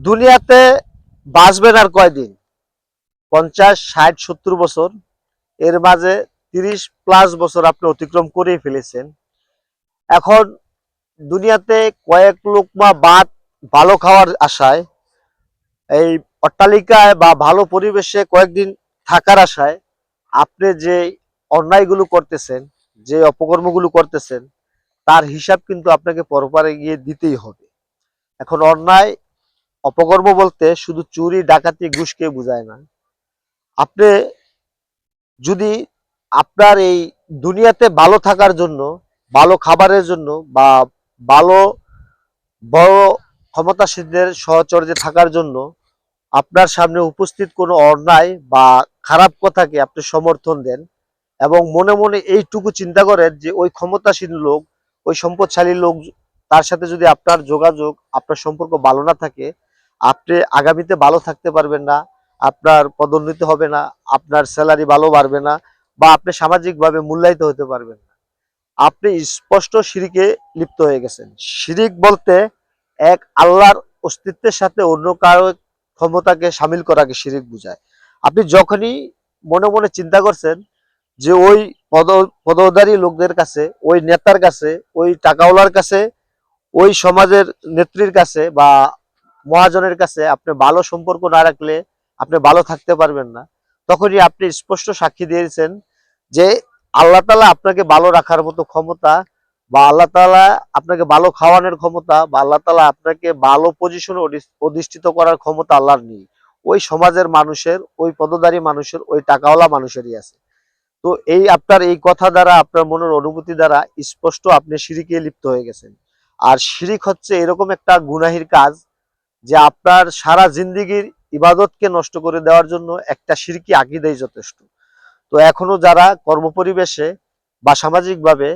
দুনিয়াতে বাঁচবেন আর কয়দিন? পঞ্চাশ, ষাট, সত্তর বছর। এর মাঝে তিরিশ প্লাস বছর আপনি অতিক্রম করে ফেলেছেন। এখন দুনিয়াতে কয়েক লোক লোকমা বাদ ভালো খাওয়ার আশায়, এই অট্টালিকায় বা ভালো পরিবেশে কয়েকদিন থাকার আশায় আপনি যে অন্যায়গুলো করতেছেন, যে অপকর্মগুলো করতেছেন, তার হিসাব কিন্তু আপনাকে পরপারে গিয়ে দিতেই হবে। এখন অন্যায় অপকর্ম বলতে শুধু চুরি, ডাকাতি, ঘুষকে বোঝায় না। আপনি যদি আপনার এই দুনিয়াতে ভালো থাকার জন্য, ভালো খাবারের জন্য বা ভালো, বড় ক্ষমতাসীনদের সহচর্যে থাকার জন্য আপনার সামনে উপস্থিত কোনো অন্যায় বা খারাপ কথাকে আপনি সমর্থন দেন এবং মনে মনে এইটুকু চিন্তা করেন যে ওই ক্ষমতাসীন লোক, ওই সম্পদশালী লোক তার সাথে যদি আপনার যোগাযোগ, আপনার সম্পর্ক ভালো না থাকে আপনি আগামীতে ভালো থাকতে পারবেন না, আপনার পদোন্নতি হবে না, আপনার স্যালারি ভালো বাড়বে না বা আপনি সামাজিকভাবে মূল্যায়িত হতে পারবেন না। আপনি স্পষ্ট শিরিকে লিপ্ত হয়ে গেছেন। শিরিক বলতে এক আল্লাহর অস্তিত্বের সাথে অন্য কারও ক্ষমতাকে সামিল করাকে শিরিক বুঝায়। আপনি যখনই মনে মনে চিন্তা করছেন যে ওই পদ পদধারী লোকদের কাছে, ওই নেতার কাছে, ওই টাকাওয়ালার কাছে, ওই সমাজের নেত্রীর কাছে বা মহাজনের কাছে আপনি ভালো সম্পর্ক না রাখলে আপনি ভালো থাকতে পারবেন না। তখনই আপনি স্পষ্ট সাক্ষী দিয়েছেন যে আল্লাহ তালা আপনাকে ভালো রাখার মতো ক্ষমতা বা আল্লাহ তালা আপনাকে ভালো খাওয়ানোর ক্ষমতা বা আল্লাহ তালা আপনাকে ভালো পজিশনে অধিষ্ঠিত করার ক্ষমতা আল্লাহর নেই। ওই সমাজের মানুষের, ওই পদধারী মানুষের, ওই টাকাওয়ালা মানুষেরই আছে। তো এই আপনার এই কথা দ্বারা, আপনার মনের অনুভূতি দ্বারা স্পষ্ট আপনি সিঁড়িকে লিপ্ত হয়ে গেছেন। আর শিরিক হচ্ছে এরকম একটা গুনাহির কাজ যে আপনার সারা জিন্দিগির ইবাদতকে নষ্ট করে দেওয়ার জন্য একটা সিরকি আকিদাই যথেষ্ট। তো এখনও যারা কর্মপরিবেশে বা সামাজিকভাবে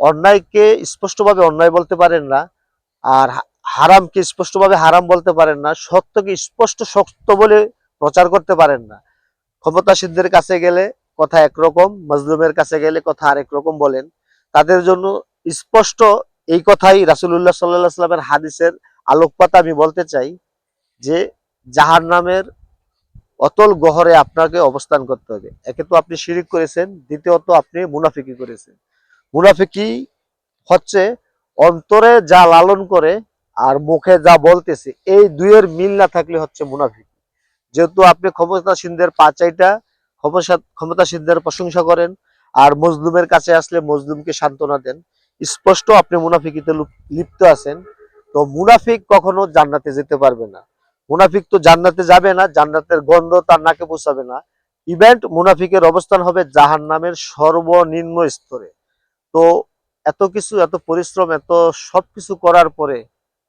অন্যায়কে স্পষ্টভাবে অন্যায় বলতে পারেন না, আর হারামকে স্পষ্টভাবে হারাম বলতে পারেন না, সত্যকে স্পষ্ট সত্য বলে প্রচার করতে পারেন না, ক্ষমতাসীনদের কাছে গেলে কথা একরকম, মজলুমের কাছে গেলে কথা আরেক রকম বলেন, তাদের জন্য স্পষ্ট এই কথাই রাসুল্লাহ সাল্লাহ সাল্লামের হাদিসের আলোকপাত আমি বলতে চাই যে জাহার নামের অতল গহরে আপনাকে অবস্থান করতে হবে। একে তো আপনি শিরিক করেছেন, দ্বিতীয়ত আপনি মুনাফিকি করেছেন। মুনাফিকি হচ্ছে অন্তরে যা লালন করে আর মুখে যা বলতেছে, এই দুইয়ের মিল না থাকলে হচ্ছে মুনাফিকি। যেহেতু আপনি ক্ষমতাসীনদের পাচাইটা ক্ষমতা- ক্ষমতাসীনদের প্রশংসা করেন আর মজলুমের কাছে আসলে মজলুমকে সান্ত্বনা দেন, স্পষ্ট আপনি মুনাফিকিতে লুপ- লিপ্ত আছেন। তো মুনাফিক কখনো জান্নাতে যেতে পারবে না। মুনাফিক তো জান্নাতে যাবে না, জান্নাতের গন্ধ তার নাকে পৌঁছাবে না। ইভেন্ট মুনাফিকের অবস্থান হবে জাহান নামের সর্বনিম্ন স্তরে। তো এত কিছু, এত পরিশ্রম, এত সবকিছু করার পরে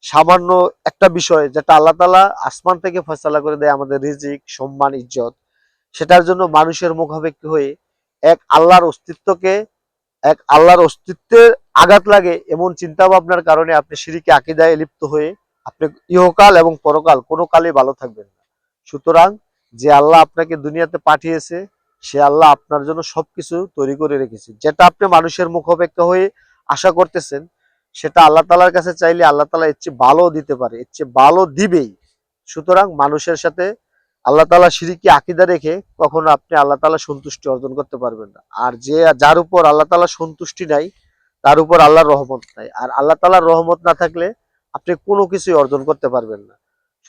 সামান্য একটা বিষয় যেটা আল্লাহ তালা আসমান থেকে ফয়সালা করে দেয় আমাদের রিজিক, সম্মান, ইজ্জত, সেটার জন্য মানুষের মুখাপেক্ষি হয়ে এক আল্লাহর অস্তিত্বকে এক আল্লাহর অস্তিত্বের আঘাত লাগে এমন চিন্তা ভাবনার কারণে আপনি সিঁড়িকে আকিদায় লিপ্ত হয়ে আপনি ইহকাল এবং পরকাল কোনো কালে ভালো থাকবেন না। সুতরাং যে আল্লাহ আপনাকে দুনিয়াতে পাঠিয়েছে, সে আল্লাহ আপনার জন্য সবকিছু তৈরি করে রেখেছে। যেটা আপনি মানুষের মুখ অপেক্ষা হয়ে আশা করতেছেন, সেটা আল্লাহ তালার কাছে চাইলে আল্লাহ তালা এর চেয়ে ভালো দিতে পারে, এর চেয়ে ভালো দিবেই। সুতরাং মানুষের সাথে আল্লাহ তালা সিরিকি আকিদা রেখে কখনো আপনি আল্লাহ তালা সন্তুষ্টি অর্জন করতে পারবেন না। আর যে, যার উপর আল্লাহ তালা সন্তুষ্টি নাই, তার উপর আল্লাহর রহমত নাই। আর আল্লাহ তালার রহমত না থাকলে আপনি কোনো কিছুই অর্জন করতে পারবেন না।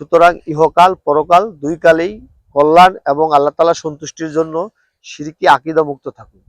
সুতরাং ইহকাল, পরকাল, দুই কালেই কল্যাণ এবং আল্লাহ তালা সন্তুষ্টির জন্য সিরিকি আকিদা মুক্ত থাকুন।